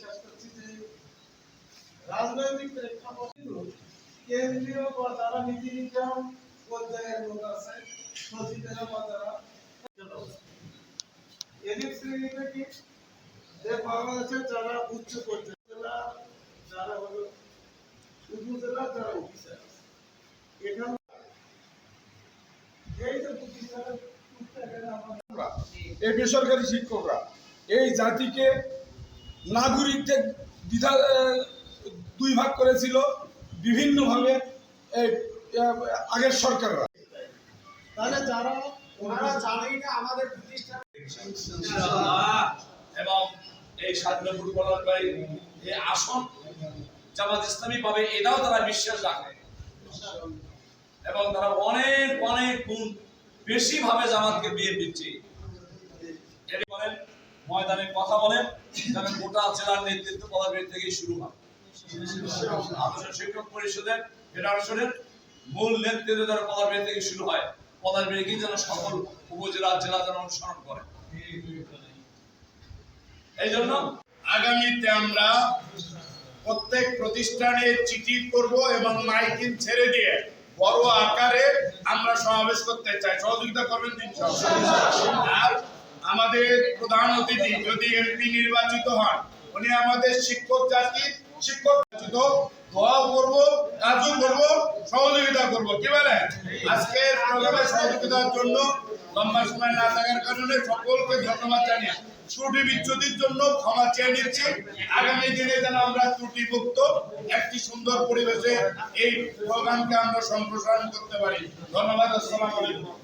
শেষ করছি যে রাজনৈতিক কেন্দ্রীয় বা যারা নীতি নির্ধারণ পর্যায়ের লোক আছে বা যারা এদিক শ্রেণীতে কি যে বাংলাদেশের যারা উচ্চ যারা হলো উপজেলা, যারা অফিসার এখানে এই বেসরকারি শিক্ষকরা, এই জাতিকে নাগরিকদের দ্বিধা দুই ভাগ করেছিল বিভিন্নভাবে এই আগের সরকাররা। তাহলে যারা ওনারা জানেই না আমাদের প্রতিষ্ঠান এবং এই স্বাধীন ফুটবলার এই আসন জামাত ইসলামী পাবে এটাও তারা বিশ্বাস রাখে। এবং তারা অনেক অনেক গুণ বেশি ভাবে জামাতকে বিয়ে দিচ্ছে। বলেন ময়দানে কথা বলেন গোটা জেলার নেতৃত্ব পদাবের থেকে শুরু হয়। শিক্ষক পরিষদের ফেডারেশনের মূল নেতৃত্ব থেকে শুরু হয় যেন সকল উপজেলা, জেলা যেন অনুসরণ করে। এই জন্য আগামীতে আমরা প্রত্যেক প্রতিষ্ঠানে চিঠি করব এবং মাইকিং ছেড়ে দিয়ে বড় আকারে আমরা সমাবেশ করতে চাই। সহযোগিতা করবেন আর আমাদের প্রধান অতিথি যদি এমপি নির্বাচিত হন, উনি আমাদের শিক্ষক জাতির শিক্ষক দোয়াও করব কাজও করব, সহযোগিতা করব। কি বলেন আজকে প্রোগ্রামে সহযোগিতার জন্য লম্বা সময় না থাকার কারণে সকলকে ধন্যবাদ জানিয়ে ত্রুটি বিচ্ছুতির জন্য ক্ষমা চেয়ে নিচ্ছি। আগামী দিনে যেন আমরা ত্রুটিমুক্ত, একটি সুন্দর পরিবেশে এই প্রোগ্রামকে আমরা সম্প্রসারণ করতে পারি। ধন্যবাদ, আসসালামু আলাইকুম।